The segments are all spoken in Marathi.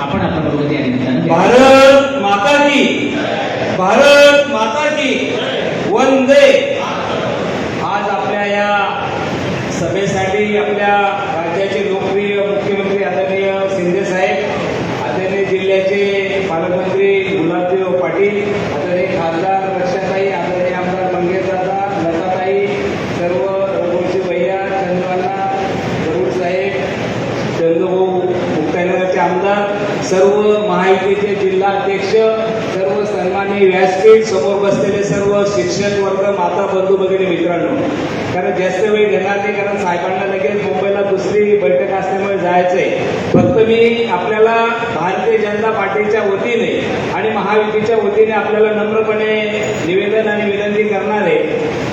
आपण आता बरोबर या निमित्तानं. भारत माता की. भारत माता की. वंदे. आज आपल्या या सभेसाठी आपल्या राज्याचे लोकप्रिय मुख्यमंत्री आदरणीय शिंदे साहेब आदरणीय जिल्ह्याचे पालकमंत्री गुलाबदेव पाटील आदरणीय खासदार रक्षाताई आदरणीय आमदार मंगेशदादा लताताई सर्व रघुवंशी भैया चंद्रवाला गरुड साहेब चंद्रभाऊ मुक्तानगरचे आमदार सर्व महायुतीचे जिल्हाध्यक्ष सर्व सन्मानी व्यासपीठ समोर बसलेले सर्व शिक्षक वर्ग माता बंधू भगिनी मित्रांनो. कारण जास्त वेळ घेणार नाही कारण साहेबांना लगेच मुंबईला दुसरी बैठक असल्यामुळे जायचंय. फक्त मी आपल्याला भारतीय जनता पार्टीच्या वतीने आणि महायुतीच्या वतीने आपल्याला नम्रपणे निवेदन आणि विनंती करणार आहे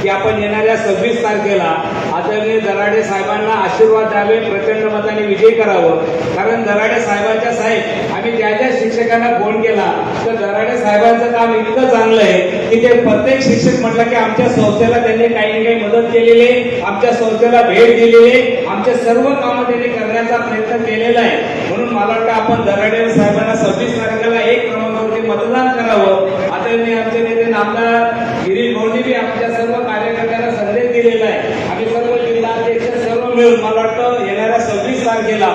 की आपण येणाऱ्या सव्वीस तारखेला आदरणीय दराडे साहेबांना आशीर्वाद द्यावे प्रचंड मताने विजय करावं. कारण दराडे साहेबांच्या साहेब आम्ही ज्या ज्या शिक्षकांना फोन केला तर दराडे साहेबांचं काम इतकं चांगलं आहे की ते प्रत्येक शिक्षक म्हटलं की आमच्या संस्थेला त्यांनी काही काही मदत केलेली आहे आमच्या संस्थेला भेट दिलेली आहे आमच्या सर्व कामं त्यांनी करण्याचा प्रयत्न केलेला आहे. म्हणून मला वाटतं आपण दराडे साहेबांना सव्वीस तारखेला एक क्रमांकावरती मतदान करावं. आता आमचे नेते नामदार गिरीश भाऊंनी बी आमच्या सर्व कार्यकर्त्यांना संदेश दिलेला आहे आम्ही सर्व जिल्हाध्यक्ष म्हणून मला वाटतं येणाऱ्या सव्वीस तारखेला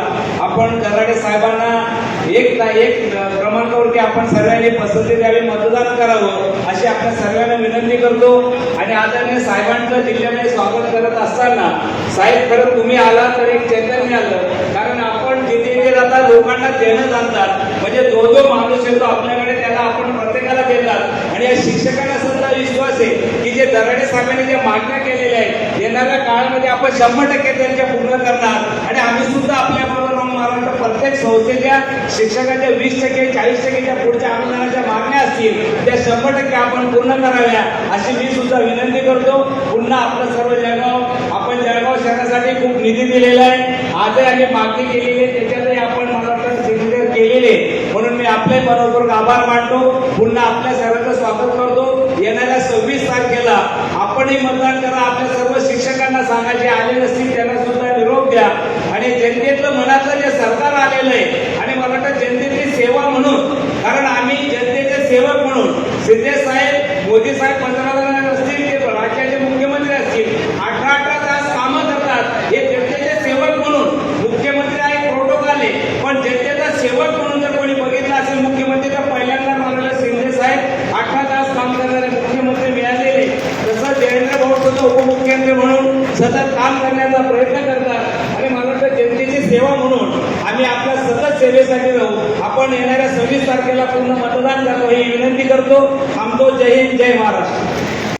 आपण कराडे साहेबांना एक ना एक क्रमांकावरती आपण सर्वांनी पसंती द्यावी मतदान करावं अशी आपण सर्वांना विनंती करतो. आणि आदरणीय साहेबांचं जिल्ह्याने स्वागत करत असताना साहेब खरं तुम्ही आला तर एक चैतन्य आलं. कारण आपण जिथे जिथे जातात लोकांना देणं जाणतात म्हणजे जो जो माणूस येतो आपल्याकडे त्याला आपण प्रत्येकाला देतात. आणि या शिक्षकांना सुद्धा विश्वास आहे की जे दराडे साहेबांनी जे मागण्या केलेल्या आहेत येणाऱ्या काळामध्ये आपण शंभर टक्के त्यांच्या करणार. आणि आम्ही सुद्धा आपल्या बरोबर प्रत्येक संस्थेच्या शिक्षकाच्या वीस टक्के चाळीस टक्केच्या पुढच्या अनुदानाच्या मागण्या असतील त्या शंभर टक्के आपण पूर्ण कराव्या अशी मी सुद्धा विनंती करतो. पुन्हा आपलं सर्व जळगाव आपण जळगाव शहरासाठी खूप निधी दिलेला आहे. आजही आम्ही मागणी केलेली आहे त्याच्यातही आपण मला सिग्नेचर केलेले म्हणून मी आपल्या बरोबर आभार मानतो. पुन्हा आपल्या सर्वांचं स्वागत करतो येणाऱ्या सव्वीस तारखेला आपणही मतदान करा आपल्या सर्व शिक्षकांना सांगा जे आले नसतील त्यांना सुद्धा निरोप द्या हे जनतेतलं मनातलं जे सरकार आलेलं आहे आणि मला वाटतं जनतेची सेवा म्हणून कारण आम्ही जनतेचे सेवक म्हणून शिंदे साहेब मोदी साहेब पंतप्रधान असतील ते राज्याचे मुख्यमंत्री असतील अठरा अठरा तास कामं करतात हे जनतेचे सेवक म्हणून मुख्यमंत्री आहे प्रोटोकॉल आहे पण जनतेचा सेवक म्हणून जर कोणी बघितलं असेल मुख्यमंत्री तर पहिल्यांदा मला शिंदे साहेब अठरा तास काम करणारे मुख्यमंत्री मिळालेले तसं देवेंद्र भाऊ सुद्धा उपमुख्यमंत्री म्हणून सतत काम करण्याचा प्रयत्न करतात आणि मला वाटतं जनतेची सेवा म्हणून आम्ही आपल्या सतत सेवेसाठी राहू. आपण येणाऱ्या सव्वीस तारखेला पूर्ण मतदान करतो ही विनंती करतो. थांबतो. जय हिंद जय महाराष्ट्र.